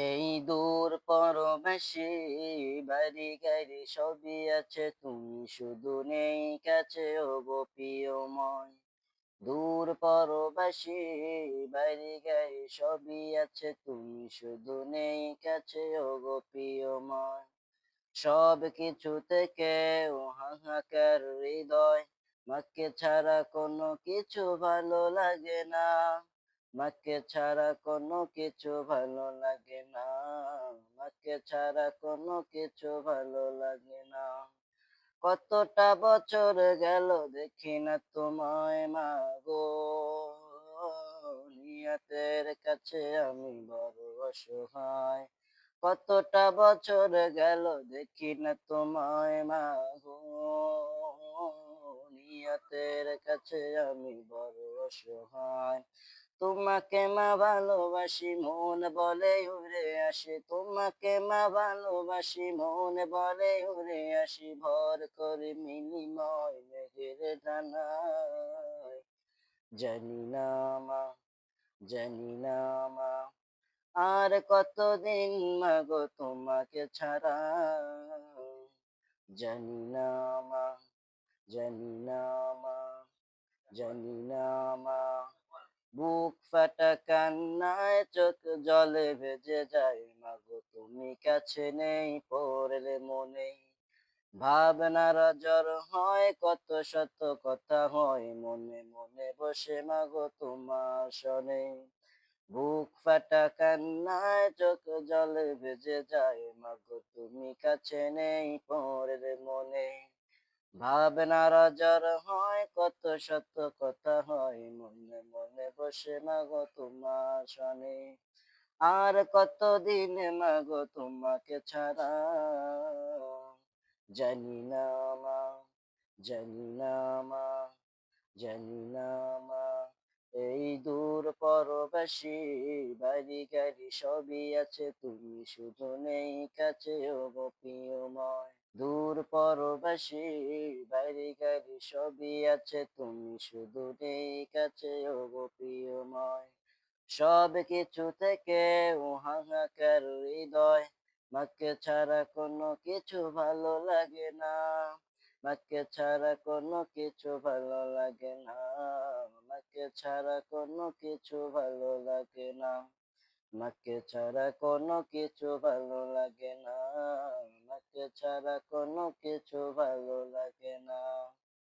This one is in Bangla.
এই দূর পরবাসী বাড়ি গাড়ি সবই আছে, তুমি শুধু নেই কাছে প্রিয়ময়। দূর পরবাসী বাড়ি গাড়ি সবই আছে, তুমি শুধু নেই কাছে প্রিয়ময়। সব কিছু থেকে হাহাকার হৃদয়, মাকে ছাড়া কোনো কিছু ভালো লাগে না। মাকে ছাড়া কোনো কিছু ভালো লাগে না। মাকে ছাড়া কোনো কিছু ভালো লাগে না। কতটা বছর গেল দেখি না তোমায় মা গো। নিয়তের কাছে আমি বড় অসহায়। কতটা বছর গেল দেখি না তোমায় মা গো। নিয়তের কাছে আমি বড় অসহায়। তোমাকে মা ভালোবাসি, মন বলে উড়ে আসি। তোমাকে মা ভালোবাসি, মন বলে উড়ে আসি। ভর করে মিনিময় মেঘের জানি না মা, জানি না মা, আর কতদিন মাগো তোমাকে ছাড়া? জানি না মা, জানি না মা, জানি না মা। ফাটা কান্নায় চোখ জলে ভেজে যায়। মাগো, তুমি কাছে নেই, পড়লে মনে। ভাবনার জ্বর হয়, কত শত কথা হয়। মনে মনে বসে মাগো, তোমার শনে। বুক ফাটা কান্নায় চোখ জলে ভেজে যায়। মাগো, তুমি কাছে নেই, পড়লে মনে। ভাবনার জ্বর হয় কত সত্য কথা হয়, মনে মনে বসে মাগো তোমার শনে আর কত কতদিন মাগো তোমাকে ছাড়া? জানি না মা, জানি না মা, জানি না মা। এই দূর পরবাসী বাড়ি গাড়ি সবই আছে, তুমি শুধু নেই কাছে ও প্রিয়ময়। দূর পরবাসী বাড়ি গাড়ি সবই আছে, তুমি শুধু নেই কাছে ও গো প্রিয়ময়। সব কিছু থেকে ও হাহাকার হৃদয় মাকে ছাড়া কোনো কিছু ভালো লাগে না। মাকে ছাড়া কোনো কিছু ভালো লাগে না। মাকে ছাড়া কোনো কিছু ভালো লাগে না। মাকে ছাড়া কোনো কিছু ভালো লাগে না। মাকে ছাড়া কোনো কিছু ভালো লাগে না।